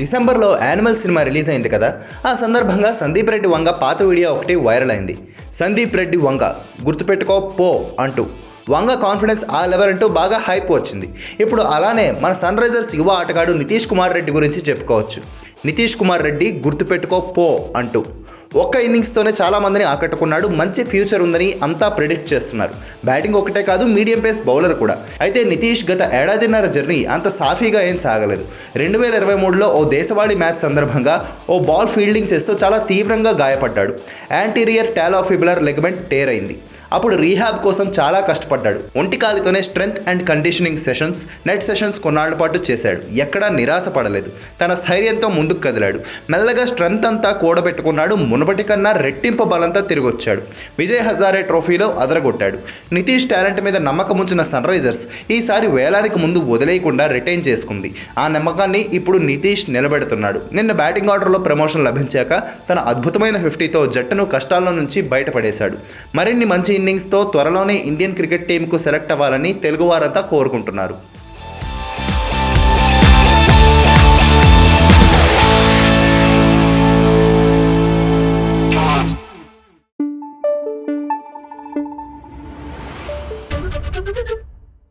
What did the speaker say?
డిసెంబర్లో animal cinema release అయింది కదా ఆ సందర్భంగా సందీప్ రెడ్డి వంగ పాత వీడియో ఒకటి వైరల్ అయింది. సందీప్ రెడ్డి వంగ గుర్తుపెట్టుకో పో అంటూ. వంగ కాన్ఫిడెన్స్ ఆ లెవెల్ అంటూ బాగా హైప్ వచ్చింది. ఇప్పుడు అలానే మన సన్ రైజర్స్ యువ ఆటగాడు నితీష్ కుమార్ రెడ్డి గురించి చెప్పుకోవచ్చు. నితీష్ కుమార్ రెడ్డి గుర్తుపెట్టుకో పో అంటూ. ఒక్క ఇన్నింగ్స్తోనే చాలా మందిని ఆకట్టుకున్నాడు. మంచి ఫ్యూచర్ ఉందని అంతా ప్రిడిక్ట్ చేస్తున్నారు. బ్యాటింగ్ ఒకటే కాదు మీడియం పేస్ బౌలర్ కూడా. అయితే నితీష్ గత ఏడాదిన్నర జర్నీ అంత సాఫీగా ఏం సాగలేదు. రెండు వేల ఇరవై మూడులో ఓ దేశవాళీ మ్యాచ్ సందర్భంగా ఓ బాల్ ఫీల్డింగ్ చేస్తూ చాలా తీవ్రంగా గాయపడ్డాడు. యాంటీరియర్ టాలోఫిబులర్ లెగ్మెంట్ టేర్ అయింది అప్పుడు రీహాబ్ కోసం చాలా కష్టపడ్డాడు. ఒంటి కాలితోనే strength and conditioning sessions net sessions కొన్నాళ్ళ పాటు చేశాడు. ఎక్కడా నిరాశ పడలేదు. తన స్థైర్యంతో ముందుకు కదిలాడు. మెల్లగా స్ట్రెంగ్త్ అంతా కూడబెట్టుకున్నాడు. మునుపటి కన్నా రెట్టింపు బలంతో తిరిగొచ్చాడు. విజయ్ హజారే ట్రోఫీలో అదరగొట్టాడు. నితీష్ టాలెంట్ మీద నమ్మకం ఉంచిన సన్ రైజర్స్ ఈసారి వేలానికి ముందు వదిలేయకుండా రిటైన్ చేసుకుంది. ఆ నమ్మకాన్ని ఇప్పుడు నితీష్ నిలబెడుతున్నాడు. నిన్న బ్యాటింగ్ ఆర్డర్లో ప్రమోషన్ లభించాక తన అద్భుతమైన ఫిఫ్టీతో జట్టును కష్టాల్లో నుంచి బయటపడేశాడు. మరిన్ని మంచి ఇన్నింగ్స్తో త్వరలోనే ఇండియన్ క్రికెట్ టీంకు సెలెక్ట్ అవ్వాలని తెలుగువారంతా కోరుకుంటున్నారు